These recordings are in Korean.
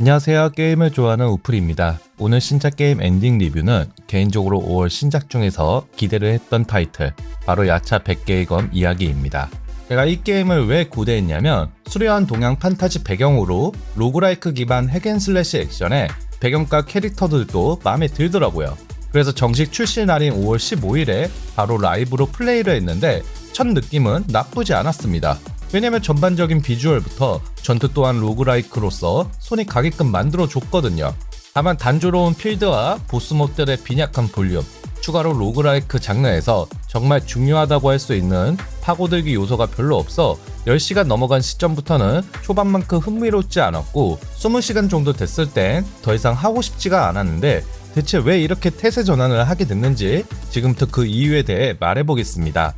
안녕하세요. 게임을 좋아하는 우플입니다. 오늘 신작 게임 엔딩 리뷰는 개인적으로 5월 신작 중에서 기대를 했던 타이틀, 바로 야차 100개의 검 이야기입니다. 제가 이 게임을 왜 고대했냐면 수려한 동양 판타지 배경으로 로그라이크 기반 핵앤슬래시 액션에 배경과 캐릭터들도 마음에 들더라고요. 그래서 정식 출시 날인 5월 15일에 바로 라이브로 플레이를 했는데 첫 느낌은 나쁘지 않았습니다. 왜냐면 전반적인 비주얼부터 전투 또한 로그라이크로서 손이 가게끔 만들어 줬거든요. 다만 단조로운 필드와 보스 몹들의 빈약한 볼륨, 추가로 로그라이크 장르에서 정말 중요하다고 할 수 있는 파고들기 요소가 별로 없어 10시간 넘어간 시점부터는 초반만큼 흥미롭지 않았고 20시간 정도 됐을 땐 더 이상 하고 싶지가 않았는데 대체 왜 이렇게 태세 전환을 하게 됐는지 지금부터 그 이유에 대해 말해보겠습니다.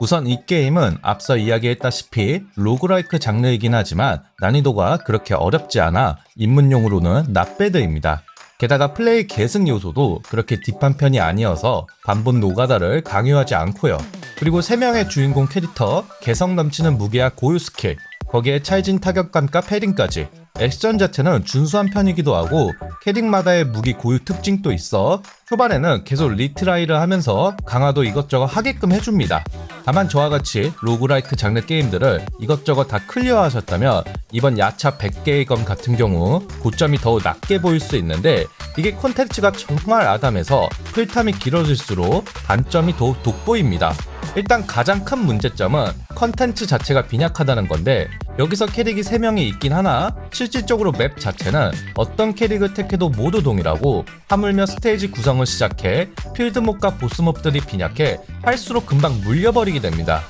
우선 이 게임은 앞서 이야기했다시피 로그라이크 장르이긴 하지만 난이도가 그렇게 어렵지 않아 입문용으로는 낫배드입니다. 게다가 플레이 계승 요소도 그렇게 딥한 편이 아니어서 반본 노가다를 강요하지 않고요. 그리고 3명의 주인공 캐릭터, 개성 넘치는 무게와 고유 스킬, 거기에 찰진 타격감과 패링까지 액션 자체는 준수한 편이기도 하고 캐릭마다의 무기 고유 특징도 있어 초반에는 계속 리트라이를 하면서 강화도 이것저것 하게끔 해줍니다. 다만 저와 같이 로그라이크 장르 게임들을 이것저것 다 클리어하셨다면 이번 야차 100개의 검 같은 경우 고점이 더욱 낮게 보일 수 있는데 이게 콘텐츠가 정말 아담해서 풀탐이 길어질수록 단점이 더욱 돋보입니다. 일단 가장 큰 문제점은 컨텐츠 자체가 빈약하다는 건데 여기서 캐릭이 3명이 있긴 하나 실질적으로 맵 자체는 어떤 캐릭을 택해도 모두 동일하고 하물며 스테이지 구성을 시작해 필드몹과 보스몹들이 빈약해 할수록 금방 물려버리게 됩니다.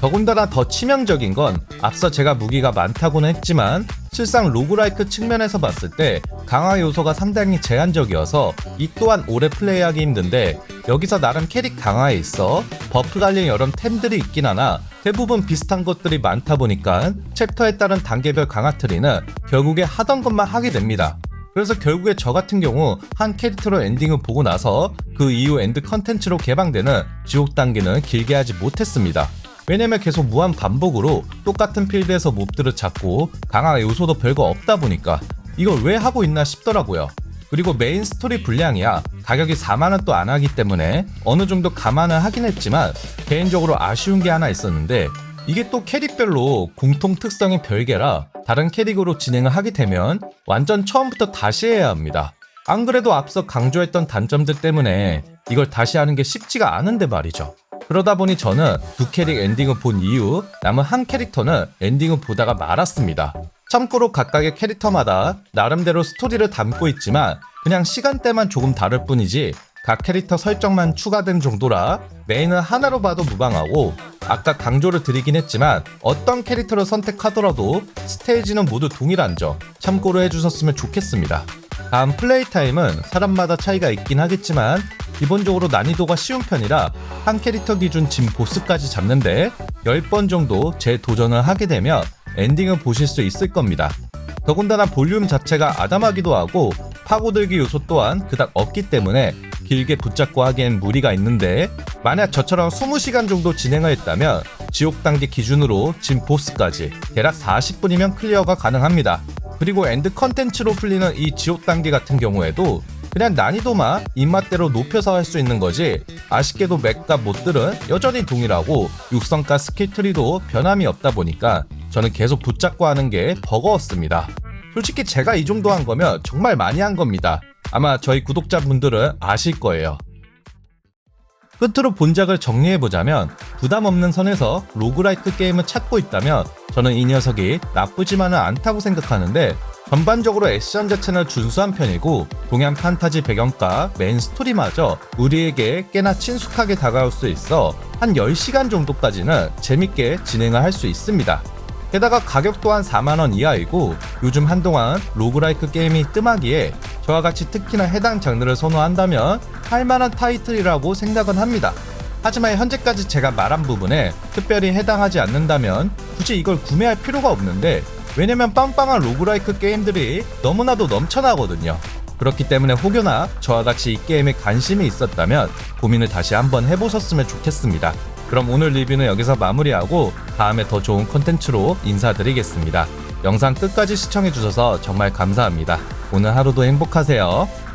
더군다나 더 치명적인 건 앞서 제가 무기가 많다고는 했지만 실상 로그라이크 측면에서 봤을 때 강화 요소가 상당히 제한적이어서 이 또한 오래 플레이하기 힘든데 여기서 나름 캐릭 강화에 있어 버프 관련 여러 템들이 있긴 하나 대부분 비슷한 것들이 많다 보니까 챕터에 따른 단계별 강화 트리는 결국에 하던 것만 하게 됩니다. 그래서 결국에 저 같은 경우 한 캐릭터로 엔딩을 보고 나서 그 이후 엔드 컨텐츠로 개방되는 지옥 단계는 길게 하지 못했습니다. 왜냐면 계속 무한 반복으로 똑같은 필드에서 몹들을 잡고 강화 요소도 별거 없다 보니까 이걸 왜 하고 있나 싶더라고요. 그리고 메인 스토리 분량이야 가격이 4만원 또 안 하기 때문에 어느 정도 감안을 하긴 했지만 개인적으로 아쉬운 게 하나 있었는데 이게 또 캐릭별로 공통 특성이 별개라 다른 캐릭으로 진행을 하게 되면 완전 처음부터 다시 해야 합니다. 안 그래도 앞서 강조했던 단점들 때문에 이걸 다시 하는 게 쉽지가 않은데 말이죠. 그러다 보니 저는 두 캐릭 엔딩을 본 이후 남은 한 캐릭터는 엔딩을 보다가 말았습니다. 참고로 각각의 캐릭터마다 나름대로 스토리를 담고 있지만 그냥 시간대만 조금 다를 뿐이지 각 캐릭터 설정만 추가된 정도라 메인은 하나로 봐도 무방하고 아까 강조를 드리긴 했지만 어떤 캐릭터를 선택하더라도 스테이지는 모두 동일한 점 참고로 해주셨으면 좋겠습니다. 다음 플레이 타임은 사람마다 차이가 있긴 하겠지만 기본적으로 난이도가 쉬운 편이라 한 캐릭터 기준 진 보스까지 잡는데 10번 정도 재도전을 하게 되면 엔딩을 보실 수 있을 겁니다. 더군다나 볼륨 자체가 아담하기도 하고 파고들기 요소 또한 그닥 없기 때문에 길게 붙잡고 하기엔 무리가 있는데 만약 저처럼 20시간 정도 진행을 했다면 지옥 단계 기준으로 진 보스까지 대략 40분이면 클리어가 가능합니다. 그리고 엔드 컨텐츠로 풀리는 이 지옥 단계 같은 경우에도 그냥 난이도만 입맛대로 높여서 할 수 있는 거지 아쉽게도 맥과 못들은 여전히 동일하고 육성과 스킬트리도 변함이 없다 보니까 저는 계속 붙잡고 하는 게 버거웠습니다. 솔직히 제가 이 정도 한 거면 정말 많이 한 겁니다. 아마 저희 구독자분들은 아실 거예요. 끝으로 본작을 정리해보자면 부담 없는 선에서 로그라이크 게임을 찾고 있다면 저는 이 녀석이 나쁘지만은 않다고 생각하는데 전반적으로 액션 자체는 준수한 편이고 동양 판타지 배경과 메인 스토리마저 우리에게 꽤나 친숙하게 다가올 수 있어 한 10시간 정도까지는 재밌게 진행을 할 수 있습니다. 게다가 가격 또한 4만원 이하이고 요즘 한동안 로그라이크 게임이 뜸하기에 저와 같이 특히나 해당 장르를 선호한다면 할만한 타이틀이라고 생각은 합니다. 하지만 현재까지 제가 말한 부분에 특별히 해당하지 않는다면 굳이 이걸 구매할 필요가 없는데 왜냐면 빵빵한 로그라이크 게임들이 너무나도 넘쳐나거든요. 그렇기 때문에 혹여나 저와 같이 이 게임에 관심이 있었다면 고민을 다시 한번 해보셨으면 좋겠습니다. 그럼 오늘 리뷰는 여기서 마무리하고 다음에 더 좋은 컨텐츠로 인사드리겠습니다. 영상 끝까지 시청해주셔서 정말 감사합니다. 오늘 하루도 행복하세요.